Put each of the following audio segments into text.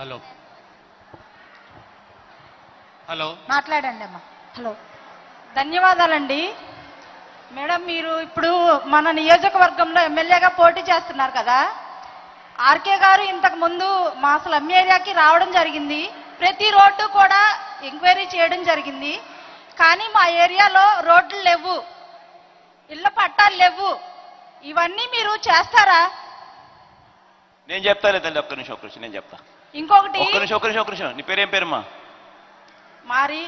Hello. Hello. మాట్లాడండి అమ్మా. Hello. ధన్యవాదాలండి. మేడం మీరు ఇప్పుడు మన నియోజకవర్గంలో ఎమ్మెల్యేగా పోటీ చేస్తున్నారు కదా. ఆర్కే గారు ఇంతకు ముందు మా స్లమ్ ఏరియాకి రావడం జరిగింది. ప్రతి రోడ్డు కూడా ఎంక్వైరీ చేయడం జరిగింది. కానీ మా ఏరియాలో రోడ్లు లేవు. ఇళ్ళ పట్టాలు లేవు. ఇవన్నీ మీరు చేస్తారా? నేను చెప్తాలే తల్లి ఒక్క నిమిషం ఒక్క నిమిషం నేను చెప్తా. ఇంకొకటి ఒక్క నిమిషం ఒక్క నిమిషం ఒక్క నిమిషం. నీ పేరేం పేరమ్మా? మరి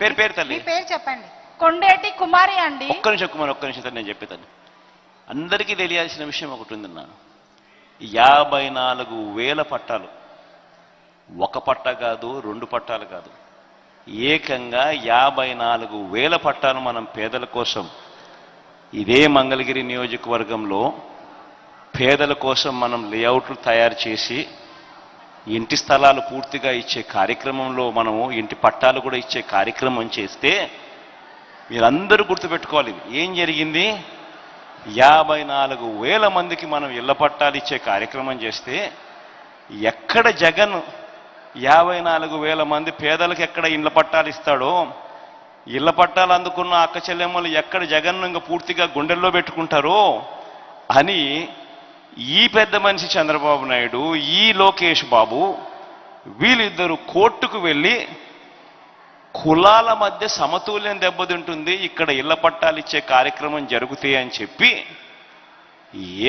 పేరు పేరు మీ తల్లి పేరు చెప్పండి. కొండేటి కుమారి అండి. ఒక్క నిమిషం కుమార్ ఒక్క నిమిషం తల్లి నేను చెప్పేతాను అందరికీ తెలియాల్సిన విషయం ఒకటి ఉందన్న. యాభై నాలుగు వేల పట్టాలు. ఒక పట్ట కాదు రెండు పట్టాలు కాదు. ఏకంగా యాభై నాలుగు వేల పట్టాలు మనం పేదల కోసం ఇదే మంగళగిరి నియోజకవర్గంలో పేదల కోసం మనం లేఅవుట్లు తయారు చేసి ఇంటి స్థలాలు పూర్తిగా ఇచ్చే కార్యక్రమంలో మనము ఇంటి పట్టాలు కూడా ఇచ్చే కార్యక్రమం చేస్తే మీరందరూ గుర్తుపెట్టుకోవాలి ఏం జరిగింది? యాభై నాలుగు వేల మందికి మనం ఇళ్ళ పట్టాలు ఇచ్చే కార్యక్రమం చేస్తే ఎక్కడ జగన్ యాభై నాలుగు వేల మంది పేదలకు ఎక్కడ ఇళ్ళ పట్టాలు ఇస్తాడో ఇళ్ళ పట్టాలు అందుకున్న అక్క చెల్లెమ్మలు ఎక్కడ జగన్ ఇంకా పూర్తిగా గుండెల్లో పెట్టుకుంటారో అని ఈ పెద్ద మనిషి చంద్రబాబు నాయుడు ఈ లోకేష్ బాబు వీళ్ళిద్దరూ కోర్టుకు వెళ్ళి కులాల మధ్య సమతుల్యం దెబ్బతింటుంది ఇక్కడ ఇళ్ళ పట్టాలు ఇచ్చే కార్యక్రమం జరుగుతాయి అని చెప్పి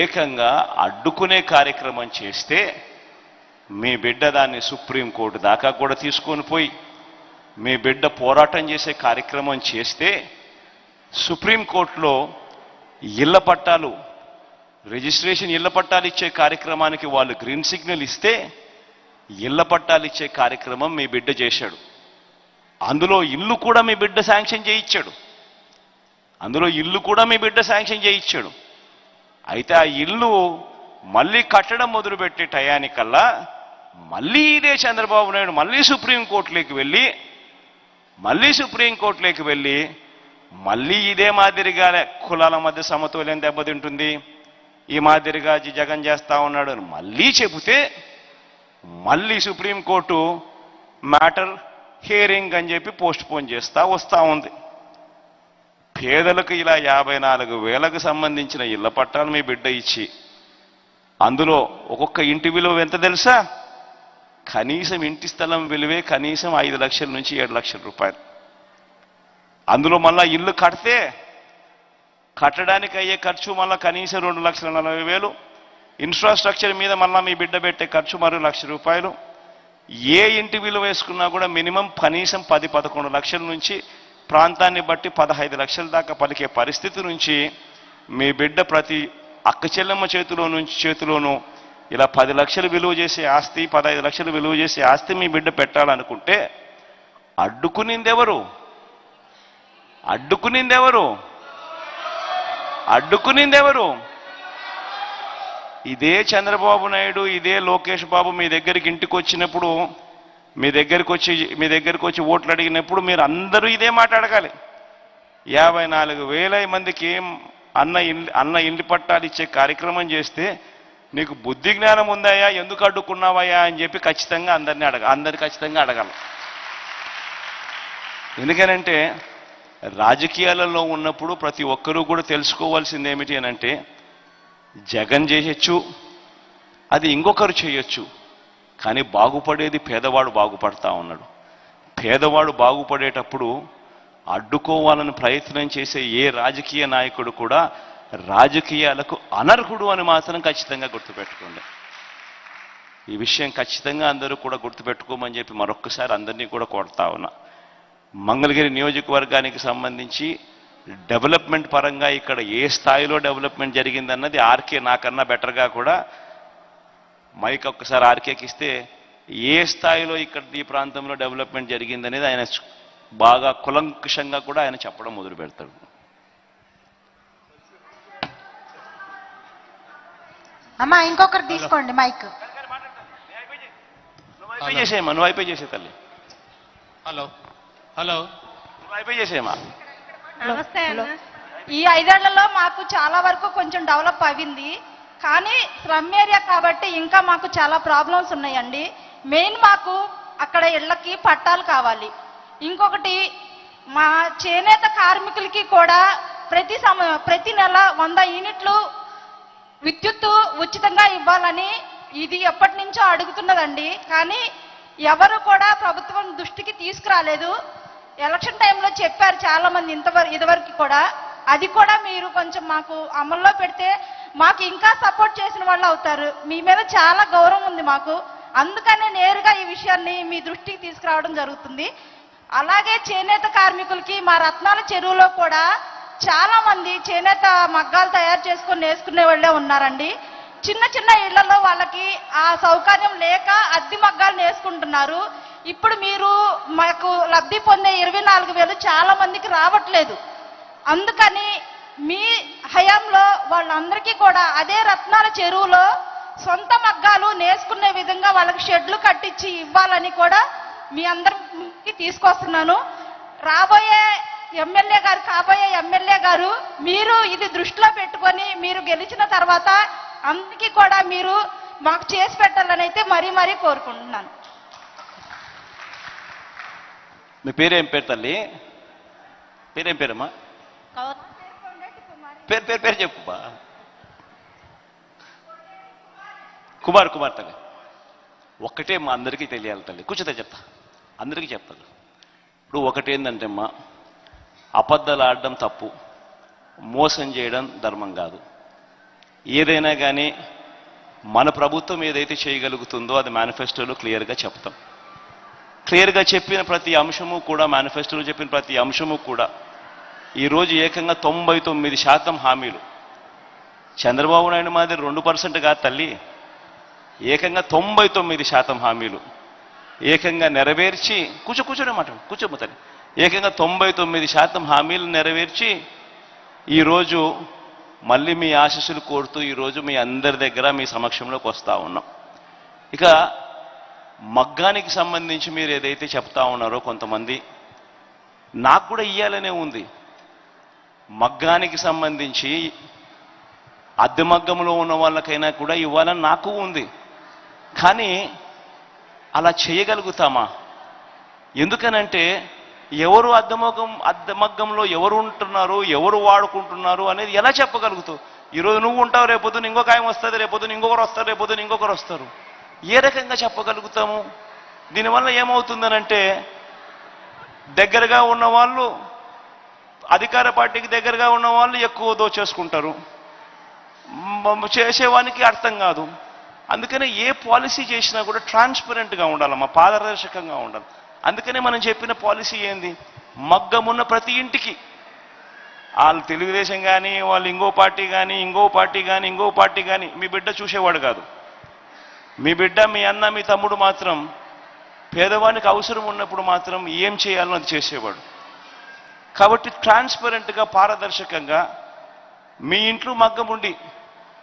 ఏకంగా అడ్డుకునే కార్యక్రమం చేస్తే మీ బిడ్డ దాన్ని సుప్రీంకోర్టు దాకా కూడా తీసుకొని పోయి మీ బిడ్డ పోరాటం చేసే కార్యక్రమం చేస్తే సుప్రీంకోర్టులో ఇళ్ళ పట్టాలు రిజిస్ట్రేషన్ ఇళ్ళ పట్టాలు ఇచ్చే కార్యక్రమానికి వాళ్ళు గ్రీన్ సిగ్నల్ ఇస్తే ఇళ్ళ పట్టాలు ఇచ్చే కార్యక్రమం మీ బిడ్డ చేశాడు. అందులో ఇల్లు కూడా మీ బిడ్డ శాంక్షన్ చేయించాడు. అందులో ఇల్లు కూడా మీ బిడ్డ శాంక్షన్ చేయించాడు. అయితే ఆ ఇల్లు మళ్ళీ కట్టడం మొదలుపెట్టే టయానికల్లా మళ్ళీ ఇదే చంద్రబాబు నాయుడు మళ్ళీ సుప్రీంకోర్టులోకి వెళ్ళి మళ్ళీ సుప్రీంకోర్టులోకి వెళ్ళి మళ్ళీ ఇదే మాదిరిగా కులాల మధ్య సమతుల్యం దెబ్బతింటుంది. ఈ మాదిరిగా జగన్ చేస్తా ఉన్నాడు అని మళ్ళీ చెబితే మళ్ళీ సుప్రీంకోర్టు మ్యాటర్ హియరింగ్ అని చెప్పి పోస్ట్ పోన్ చేస్తా వస్తా ఉంది. పేదలకు ఇలా యాభై నాలుగు వేలకు సంబంధించిన ఇళ్ళ పట్టాలు మీ బిడ్డ ఇచ్చి అందులో ఒక్కొక్క ఇంటి విలువ ఎంత తెలుసా? కనీసం ఇంటి స్థలం విలువే కనీసం ఐదు లక్షల నుంచి ఏడు లక్షల రూపాయలు. అందులో మళ్ళా ఇల్లు కడితే కట్టడానికి అయ్యే ఖర్చు మళ్ళీ కనీసం రెండు లక్షల నలభై వేలు. ఇన్ఫ్రాస్ట్రక్చర్ మీద మళ్ళీ మీ బిడ్డ పెట్టే ఖర్చు మరో లక్ష రూపాయలు. ఏ ఇంటి విలువ వేసుకున్నా కూడా మినిమం కనీసం పది పదకొండు లక్షల నుంచి ప్రాంతాన్ని బట్టి పదహైదు లక్షల దాకా పలికే పరిస్థితి నుంచి మీ బిడ్డ ప్రతి అక్క చెల్లెమ్మ చేతిలో నుంచి చేతిలోనూ ఇలా పది లక్షలు విలువ చేసే ఆస్తి పదహైదు లక్షలు విలువ చేసే ఆస్తి మీ బిడ్డ పెట్టాలనుకుంటే అడ్డుకునిందెవరు? అడ్డుకునిందెవరు? అడ్డుకునింది ఎవరు ఇదే చంద్రబాబు నాయుడు ఇదే లోకేష్ బాబు మీ దగ్గరికి ఇంటికి వచ్చినప్పుడు మీ దగ్గరికి వచ్చి మీ దగ్గరికి వచ్చి ఓట్లు అడిగినప్పుడు మీరు అందరూ ఇదే మాట అడగాలి. యాభై నాలుగు వేల మందికి ఏం అన్న ఇల్లు అన్న ఇంటి పట్టాలు ఇచ్చే కార్యక్రమం చేస్తే నీకు బుద్ధి జ్ఞానం ఉందాయా ఎందుకు అడ్డుకున్నావయ్యా అని చెప్పి ఖచ్చితంగా అందరినీ అడగ అందరిని ఖచ్చితంగా అడగాలి. ఎందుకనంటే రాజకీయాలలో ఉన్నప్పుడు ప్రతి ఒక్కరూ కూడా తెలుసుకోవాల్సింది ఏమిటి అని అంటే జగన్ చేయొచ్చు అది ఇంకొకరు చేయొచ్చు కానీ బాగుపడేది పేదవాడు బాగుపడతా ఉన్నాడు. పేదవాడు బాగుపడేటప్పుడు అడ్డుకోవాలని ప్రయత్నం చేసే ఏ రాజకీయ నాయకుడు కూడా రాజకీయాలకు అనర్హుడు అని మాత్రం ఖచ్చితంగా గుర్తుపెట్టుకోండి. ఈ విషయం ఖచ్చితంగా అందరూ కూడా గుర్తుపెట్టుకోమని చెప్పి మరొక్కసారి అందరినీ కూడా కొడతా ఉన్నా. మంగళగిరి నియోజకవర్గానికి సంబంధించి డెవలప్మెంట్ పరంగా ఇక్కడ ఏ స్థాయిలో డెవలప్మెంట్ జరిగిందన్నది ఆర్కే నాకన్నా బెటర్గా కూడా మైక్ ఒక్కసారి ఆర్కేకి ఇస్తే ఏ స్థాయిలో ఇక్కడ ఈ ప్రాంతంలో డెవలప్మెంట్ జరిగిందనేది ఆయన బాగా కులంకుషంగా కూడా ఆయన చెప్పడం మొదలు పెడతాడు. అమ్మా ఇంకొకరు తీసుకోండి మైక్. చేసేయమ్మా నువ్వు అయిపోయి చేసే తల్లి. హలో. హలో. నమస్తే ఈ ఐదేళ్ళలో మాకు చాలా వరకు కొంచెం డెవలప్ అయింది. కానీ స్లమ్ ఏరియా కాబట్టి ఇంకా మాకు చాలా ప్రాబ్లమ్స్ ఉన్నాయండి. మెయిన్ మాకు అక్కడ ఇళ్ళకి పట్టాలు కావాలి. ఇంకొకటి మా చేనేత కార్మికులకి కూడా ప్రతి సమ ప్రతి నెల వంద యూనిట్లు విద్యుత్తు ఉచితంగా ఇవ్వాలని ఇది ఎప్పటి నుంచో అడుగుతున్నదండి. కానీ ఎవరు కూడా ప్రభుత్వం దృష్టికి తీసుకురాలేదు. ఎలక్షన్ టైంలో చెప్పారు చాలా మంది ఇంతవరకు ఇదివరకు కూడా. అది కూడా మీరు కొంచెం మాకు అమల్లో పెడితే మాకు ఇంకా సపోర్ట్ చేసిన వాళ్ళు అవుతారు. మీ మీద చాలా గౌరవం ఉంది మాకు. అందుకనే నేరుగా ఈ విషయాన్ని మీ దృష్టికి తీసుకురావడం జరుగుతుంది. అలాగే చేనేత కార్మికులకి మా రత్నాల చెరువులో కూడా చాలా మంది చేనేత మగ్గాలు తయారు చేసుకొని నేసుకునే వాళ్ళే ఉన్నారండి. చిన్న చిన్న ఇళ్ళలో వాళ్ళకి ఆ సౌకర్యం లేక అద్దె మగ్గాలు నేసుకుంటున్నారు. ఇప్పుడు మీరు మాకు లబ్ధి పొందే ఇరవై నాలుగు వేలు చాలా మందికి రావట్లేదు. అందుకని మీ హయాంలో వాళ్ళందరికీ కూడా అదే రత్నాల చెరువులో సొంత మగ్గాలు నేసుకునే విధంగా వాళ్ళకి షెడ్లు కట్టించి ఇవ్వాలని కూడా మీ అందరికి తీసుకొస్తున్నాను. రాబోయే ఎమ్మెల్యే గారు కాబోయే ఎమ్మెల్యే గారు మీరు ఇది దృష్టిలో పెట్టుకొని మీరు గెలిచిన తర్వాత అందరికీ కూడా మీరు మాకు చేసి పెట్టాలని అయితే మరీ మరీ కోరుకుంటున్నాను. మీ పేరేం పేరు తల్లి? పేరేం పేరమ్మా? పేరు పేరు పేరు చెప్పు కుమార్ కుమార్ తల్లి. ఒక్కటే మా అందరికీ తెలియాలి తల్లి. కూర్చోతే చెప్తా. అందరికీ చెప్తాను ఇప్పుడు ఒకటేందంటే అమ్మా అబద్ధాలు ఆడడం తప్పు మోసం చేయడం ధర్మం కాదు. ఏదైనా కానీ మన ప్రభుత్వం ఏదైతే చేయగలుగుతుందో అది మేనిఫెస్టోలో క్లియర్గా చెప్తాం. క్లియర్గా చెప్పిన ప్రతి అంశము కూడా మేనిఫెస్టోలో చెప్పిన ప్రతి అంశము కూడా ఈరోజు ఏకంగా తొంభై తొమ్మిది శాతం హామీలు. చంద్రబాబు నాయుడు మాదిరి రెండు పర్సెంట్ కాదు తల్లి. ఏకంగా తొంభై తొమ్మిది శాతం హామీలు. ఏకంగా నెరవేర్చి కూర్చో కూర్చోనే మాట కూర్చోమ్మ తల్లి ఏకంగా తొంభై తొమ్మిది శాతం హామీలు నెరవేర్చి ఈరోజు మళ్ళీ మీ ఆశీస్సులు కోరుతూ ఈరోజు మీ అందరి దగ్గర మీ సమక్షంలోకి వస్తూ ఉన్నాం. ఇక మగ్గానికి సంబంధించి మీరు ఏదైతే చెప్తా ఉన్నారో కొంతమంది నాకు కూడా ఇయ్యాలనే ఉంది. మగ్గానికి సంబంధించి అద్దె మగ్గంలో ఉన్న వాళ్ళకైనా కూడా ఇవ్వాలని నాకు ఉంది. కానీ అలా చేయగలుగుతామా? ఎందుకనంటే ఎవరు అద్దెమగ్గం అద్దెమగ్గంలో ఎవరు ఉంటున్నారు ఎవరు వాడుకుంటున్నారు అనేది ఎలా చెప్పగలుగుతావు? ఈరోజు నువ్వు ఉంటావు రేపొద్దున ఇంకొక ఆయన వస్తుంది రేపొద్దున ఇంకొకరు వస్తారు రేపొద్దున ఇంకొకరు వస్తారు. ఏ రకంగా చెప్పగలుగుతాము? దీనివల్ల ఏమవుతుందనంటే దగ్గరగా ఉన్న వాళ్ళు అధికార పార్టీకి దగ్గరగా ఉన్న వాళ్ళు ఎక్కువ దోచేసుకుంటారు చేసేవానికి అర్థం కాదు. అందుకనే ఏ పాలసీ చేసినా కూడా ట్రాన్స్పరెంట్గా ఉండాలమ్మా పారదర్శకంగా ఉండాలి. అందుకనే మనం చెప్పిన పాలసీ ఏంది? మగ్గమున్న ప్రతి ఇంటికి. వాళ్ళు తెలుగుదేశం కానీ వాళ్ళు ఇంకో పార్టీ కానీ ఇంకో పార్టీ కానీ ఇంకో పార్టీ కానీ మీ బిడ్డ చూసేవాడు కాదు. మీ బిడ్డ మీ అన్న మీ తమ్ముడు మాత్రం పేదవానికి అవసరం ఉన్నప్పుడు మాత్రం ఏం చేయాలో అది చేసేవాడు. కాబట్టి ట్రాన్స్పరెంట్గా పారదర్శకంగా మీ ఇంట్లో మగ్గం ఉండి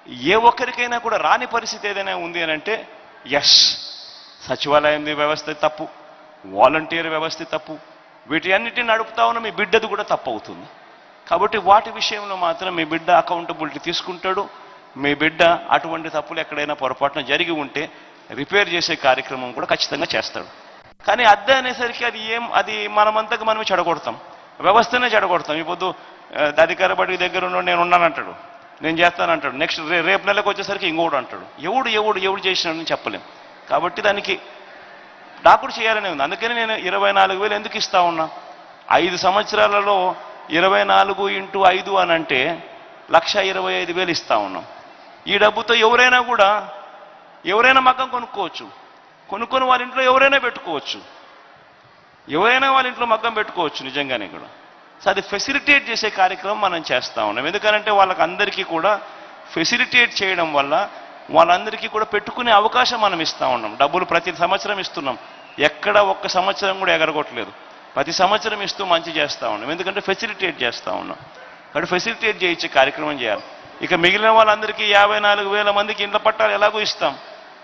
ఏ ఒక్కరికైనా కూడా రాని పరిస్థితి ఏదైనా ఉంది అని అంటే ఎస్ సచివాలయం వ్యవస్థ తప్పు. వాలంటీర్ వ్యవస్థ తప్పు. వీటి అన్నిటిని నడుపుతా ఉన్న మీ బిడ్డది కూడా తప్పు అవుతుంది కాబట్టి వాటి విషయంలో మాత్రం మీ బిడ్డ అకౌంటబిలిటీ తీసుకుంటాడు. మీ బిడ్డ అటువంటి తప్పులు ఎక్కడైనా పొరపాటున జరిగి ఉంటే రిపేర్ చేసే కార్యక్రమం కూడా ఖచ్చితంగా చేస్తాడు. కానీ అద్దె అనేసరికి అది ఏం అది మనమంతకు మనమే చెడగొడతాం. వ్యవస్థనే చెడగొడతాం. ఇప్పుడు అధికార బడికి దగ్గర ఉన్న నేను ఉన్నానంటాడు. నేను చేస్తానంటాడు. నెక్స్ట్ రే రేపు నెలకు వచ్చేసరికి ఇంకోడు అంటాడు. ఎవడు ఎవడు ఎవడు చేసినాడని చెప్పలేం. కాబట్టి దానికి నాకు కూడా చేయాలనే ఉంది. అందుకని నేను ఇరవై నాలుగు వేలు ఎందుకు ఇస్తా ఉన్నా? ఐదు సంవత్సరాలలో ఇరవై నాలుగు ఇంటూ ఐదు అని అంటే లక్ష ఇరవై ఐదు వేలు ఇస్తా ఉన్నాం. ఈ డబ్బుతో ఎవరైనా కూడా ఎవరైనా మగ్గం కొనుక్కోవచ్చు. కొనుక్కొని వాళ్ళ ఇంట్లో ఎవరైనా పెట్టుకోవచ్చు. ఎవరైనా వాళ్ళ ఇంట్లో మగ్గం పెట్టుకోవచ్చు నిజంగానే కూడా. సో అది ఫెసిలిటేట్ చేసే కార్యక్రమం మనం చేస్తా ఉన్నాం. ఎందుకంటే వాళ్ళకి అందరికీ కూడా ఫెసిలిటేట్ చేయడం వల్ల వాళ్ళందరికీ కూడా పెట్టుకునే అవకాశం మనం ఇస్తా ఉన్నాం. డబ్బులు ప్రతి సంవత్సరం ఇస్తున్నాం. ఎక్కడ ఒక్క సంవత్సరం కూడా ఎగరగొట్టలేదు. ప్రతి సంవత్సరం ఇస్తూ మంచి చేస్తా ఉన్నాం. ఎందుకంటే ఫెసిలిటేట్ చేస్తూ ఉన్నాం. కాబట్టి ఫెసిలిటేట్ చేయించే కార్యక్రమం చేయాలి. ఇక మిగిలిన వాళ్ళందరికీ యాభై నాలుగు వేల మందికి ఇళ్ళ పట్టాలు ఎలాగో ఇస్తాం.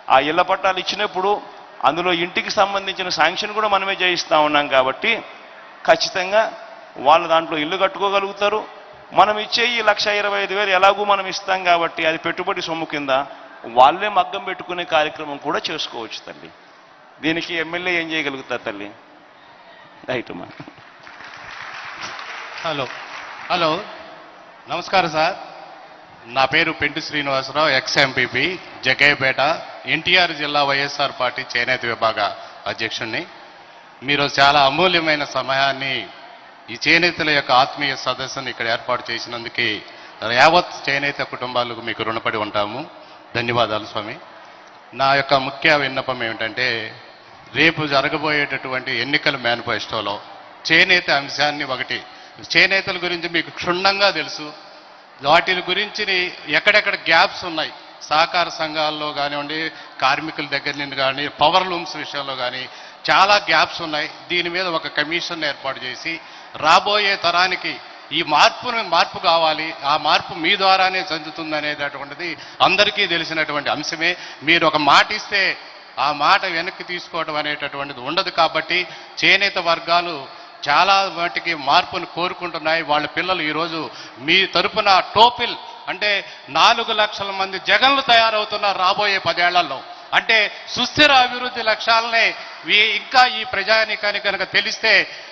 ఆ ఇళ్ళ పట్టాలు ఇచ్చినప్పుడు అందులో ఇంటికి సంబంధించిన శాంక్షన్ కూడా మనమే చేయిస్తూ ఉన్నాం కాబట్టి ఖచ్చితంగా వాళ్ళు దాంట్లో ఇల్లు కట్టుకోగలుగుతారు. మనం ఇచ్చే ఈ లక్ష ఇరవై ఐదు వేలు ఎలాగూ మనం ఇస్తాం కాబట్టి అది పెట్టుబడి సొమ్ము కింద వాళ్ళే మగ్గం పెట్టుకునే కార్యక్రమం కూడా చేసుకోవచ్చు తల్లి. దీనికి ఎమ్మెల్యే ఏం చేయగలుగుతారు తల్లి? రైట్ మా హలో. హలో. నమస్కారం సార్. నా పేరు పెంటి శ్రీనివాసరావు ఎక్స్ ఎంపీపీ జగ్గయ్యపేట ఎన్టీఆర్ జిల్లా వైఎస్ఆర్ పార్టీ చేనేత విభాగ అధ్యక్షుడిని మీరు చాలా అమూల్యమైన సమయాన్ని ఈ చేనేతల యొక్క ఆత్మీయ సదస్సును ఇక్కడ ఏర్పాటు చేసినందుకు యావత్ చేనేత కుటుంబాలకు మీకు రుణపడి ఉంటాము. ధన్యవాదాలు స్వామి. నా యొక్క ముఖ్య విన్నపం ఏమిటంటే రేపు జరగబోయేటటువంటి ఎన్నికల మేనిఫెస్టోలో చేనేత అంశాన్ని ఒకటి చేనేతల గురించి మీకు క్షుణ్ణంగా తెలుసు. వాటి గురించి ఎక్కడెక్కడ గ్యాప్స్ ఉన్నాయి? సహకార సంఘాల్లో కానివ్వండి కార్మికుల దగ్గర నుండి కానీ పవర్ లూమ్స్ విషయంలో కానీ చాలా గ్యాప్స్ ఉన్నాయి. దీని మీద ఒక కమిషన్ ఏర్పాటు చేసి రాబోయే తరానికి ఈ మార్పును మార్పు కావాలి ఆ మార్పు మీ ద్వారానే చెందుతుంది అనేటటువంటిది అందరికీ తెలిసినటువంటి అంశమే. మీరు ఒక మాట ఇస్తే ఆ మాట వెనక్కి తీసుకోవడం అనేటటువంటిది ఉండదు కాబట్టి చేనేత వర్గాలు చాలా వాటికి మార్పును కోరుకుంటున్నాయి. వాళ్ళ పిల్లలు ఈరోజు మీ తరపున టోపిల్ అంటే నాలుగు లక్షల మంది జగన్లు తయారవుతున్నారు రాబోయే పదేళ్ళలో. అంటే సుస్థిర అభివృద్ధి లక్ష్యాలనే ఇంకా ఈ ప్రజానికానికి కనుక తెలిస్తే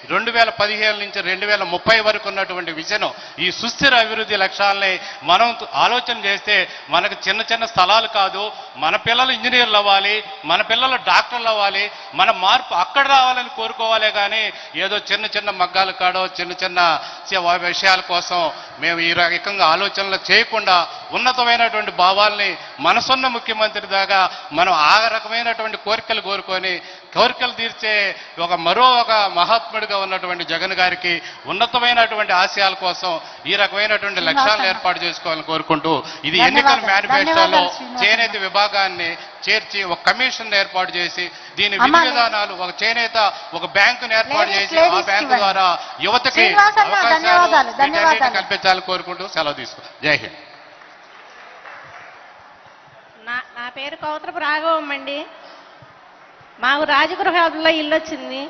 రెండు వేల పదిహేను నుంచి రెండు వేల ముప్పై వరకు ఉన్నటువంటి విజన్ ఈ సుస్థిర అభివృద్ధి లక్ష్యాలని మనం ఆలోచన చేస్తే మనకు చిన్న చిన్న స్థలాలు కాదు మన పిల్లలు ఇంజనీర్లు అవ్వాలి మన పిల్లలు డాక్టర్లు అవ్వాలి మన మార్పు అక్కడ రావాలని కోరుకోవాలే కానీ ఏదో చిన్న చిన్న మగ్గాలు కాడో చిన్న చిన్న విషయాల కోసం మేము ఈ రకంగా ఆలోచనలు చేయకుండా ఉన్నతమైనటువంటి భావాల్ని మనసున్న ముఖ్యమంత్రి దాకా మనం ఆ రకమైనటువంటి కోరికలు కోరుకొని కోరికలు తీర్చే ఒక మరో ఒక మహాత్ముడిగా ఉన్నటువంటి జగన్ గారికి ఉన్నతమైనటువంటి ఆశయాల కోసం ఈ రకమైనటువంటి లక్ష్యాలను ఏర్పాటు చేసుకోవాలని కోరుకుంటూ ఇది ఎన్నికల. మేనిఫెస్టోలో. చేనేత విభాగాన్ని చేర్చి ఒక కమిషన్ ఏర్పాటు చేసి దీని విధి విధానాలు ఒక చేనేత ఒక బ్యాంకును ఏర్పాటు చేసి ఆ బ్యాంకు. ద్వారా యువతకి అవకాశాలు. కల్పించాలని కోరుకుంటూ సెలవు తీసుకు జై హింద్ నా నా పేరు కౌతరపు రాఘవం అండి మాకు రాజగృహాల్లో ఇల్లు వచ్చింది